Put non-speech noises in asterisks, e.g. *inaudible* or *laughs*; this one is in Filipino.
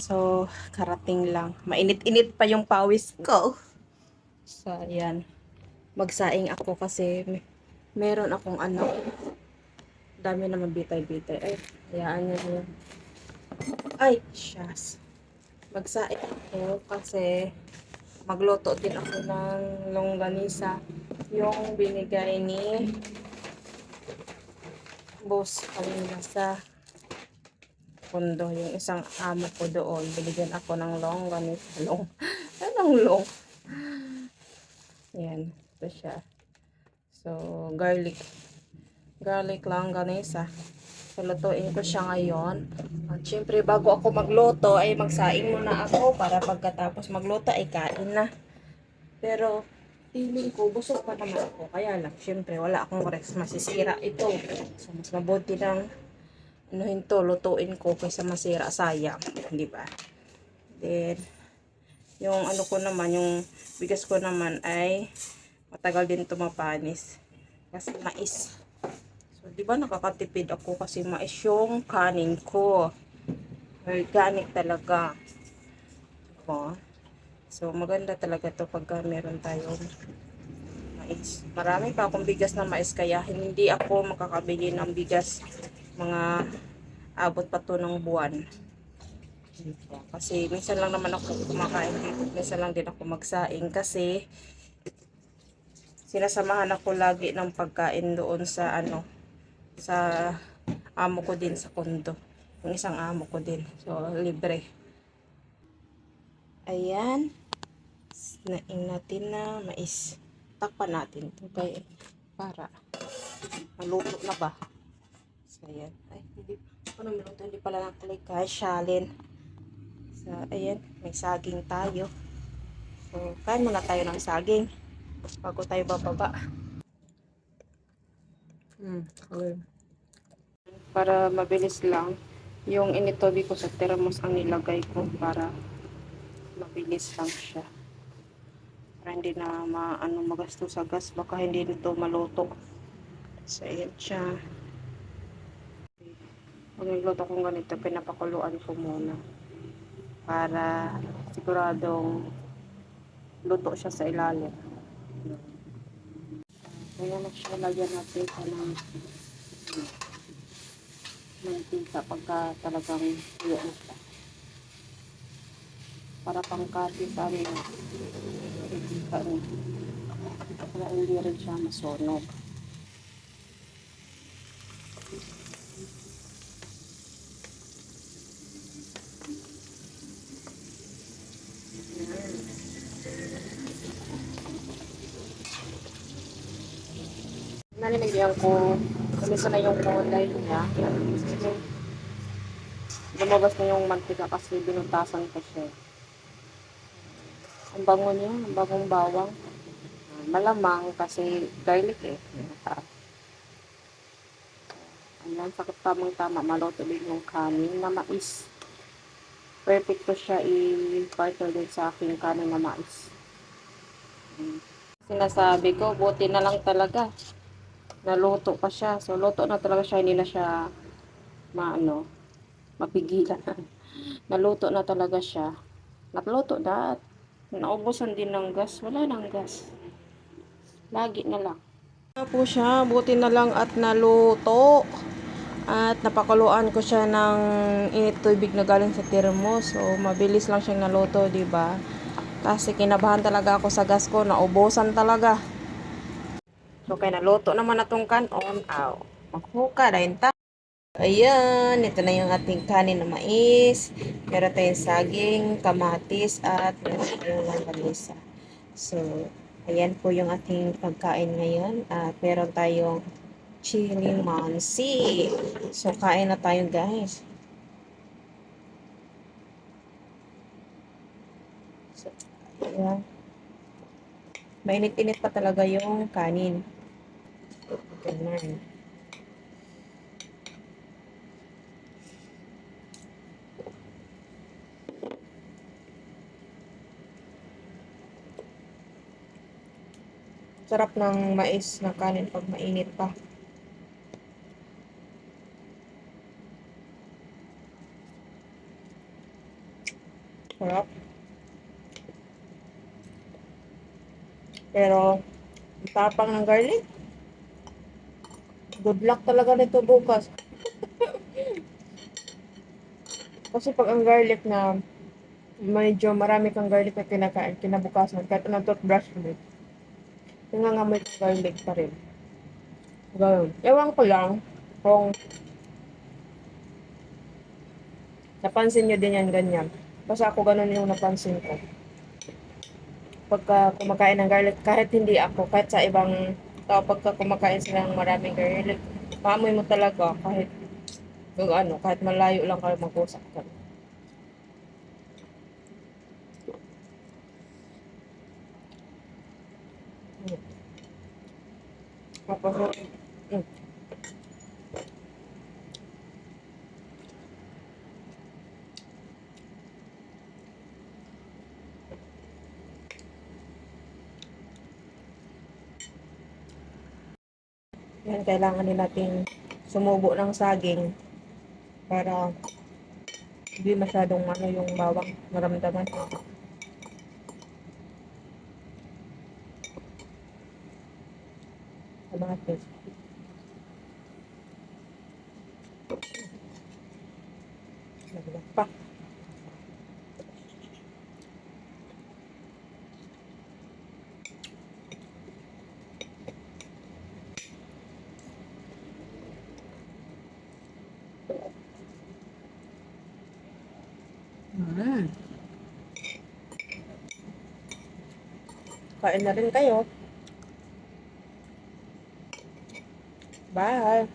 So, karating lang. Mainit-init pa yung pawis ko. So, ayan. Magsaing ako kasi may, meron akong ano. Dami naman bitay-bitay. Ay, hayaan nyo yun. Ay, shucks. Magsaing ako kasi magluto din ako ng longganisa. Yung binigay ni boss kanina sa kondo. Yung isang amo ko doon, binigyan ako ng longganisa. Long, anong long? *laughs* Yan, ito siya. So, garlic. Garlic longganisa. So, lutuin ko siya ngayon. At syempre, bago ako magluto, ay magsaing muna ako para pagkatapos magluto ay kain na. Pero, feeling ko, busog pa naman ako. Kaya lang, syempre, wala akong rest. Masisira ito. So, mas mabuti lang anuhin to, lutuin ko kaysa masira, sayang. Di ba? Then, yung ano ko naman, yung bigas ko naman ay matagal din tumapanis. Kasi mais. So, di ba nakakatipid ako kasi mais yung kanin ko. Organic talaga. Diba? So, maganda talaga to pag meron tayong mais. Marami pa akong bigas na mais kaya hindi ako makakabili ng bigas mga abot pa to ng buwan. Kasi minsan lang naman ako kumakain dito. Minsan lang din ako magsaing kasi sinasamahan ako lagi ng pagkain doon sa ano sa amo ko din sa kondo. Yung isang amo ko din. So, libre. Ayan. Naing natin na mais. Takpan natin. ito para maluto na ba? Ayan. Ay, hindi. Ano minuto? Hindi pala nakalik kay Shalin. So, ayan. May saging tayo. So, kain muna tayo ng saging. Bago tayo bababa. Hmm, okay. Para mabilis lang, yung initobi ko sa thermos ang nilagay ko para mabilis lang siya. Para hindi na ma, ano, magasto sa gas. Baka hindi nito maluto. So, ayan siya. Pag nagluto kong ganito, pinapakuluan ko muna. Para siguradong luto siya sa ilalim. Kaya na siya lagyan natin sa ng mantika pagka talagang tuyo na siya. Para pangkati sa amin. Para hindi rin siya masunog. Naninigyan ko, kumisa na yung kulay niya. Lumabas na yung mantika kasi binutasan ko siya. Ang bango niya, ang bangong bawang. Malamang kasi garlic eh. Ayan, sakit tamang tama. Maluto din yung kanin na mais. Perfect ko siya i-partner din sa aking kanin na mais. Sinasabi ko, buti na lang talaga. Naluto pa siya. So, luto na talaga siya. Hindi na siya maano, mapigilan. *laughs* Naluto na talaga siya. Naluto na at naubusan din ng gas. Wala nang gas. Lagi na lang. Na po siya. Buti na lang at naluto. At napakuluan ko siya ng init tubig na galing sa thermos. So, mabilis lang siyang naluto, ba? Kasi kinabahan talaga ako sa gas ko. Naubusan talaga. So, kaya naluto naman na tong kanon. Aw, maghuka dahil ta. Ayan, ito na yung ating kanin na mais. Meron tayong saging, kamatis, at meron tayong. So, ayan po yung ating pagkain ngayon. At meron tayong chili mansi. So, kain na tayo guys. So, ayan. Mainit-init pa talaga yung kanin. Ganun. Sarap ng mais na kanin pag mainit pa. Sarap. Pero, ang tapang ng garlic. Good luck talaga nito bukas. *laughs* Kasi pag ang garlic na medyo marami kang garlic na kinakain, kinabukasan, kahit anong toothbrush mo, nangangamoy ng garlic pa rin. Ganun. Ewan ko lang kung napansin nyo din yan ganyan. Basta ako ganun yung napansin ko. Pagka kumakain ng garlic, kahit hindi ako, kahit sa ibang tao, pagka kumakain sila ng maraming garlic, maamoy mo talaga kahit ano, kahit malayo lang kayo mag-usap ka. Mm. Tapos, mm. Yan, kailangan din natin sumubo ng saging para hindi masyadong ano yung bawang maramdaman. Kamatis. Laglag pa. Mm. Kain na rin kayo. Bye.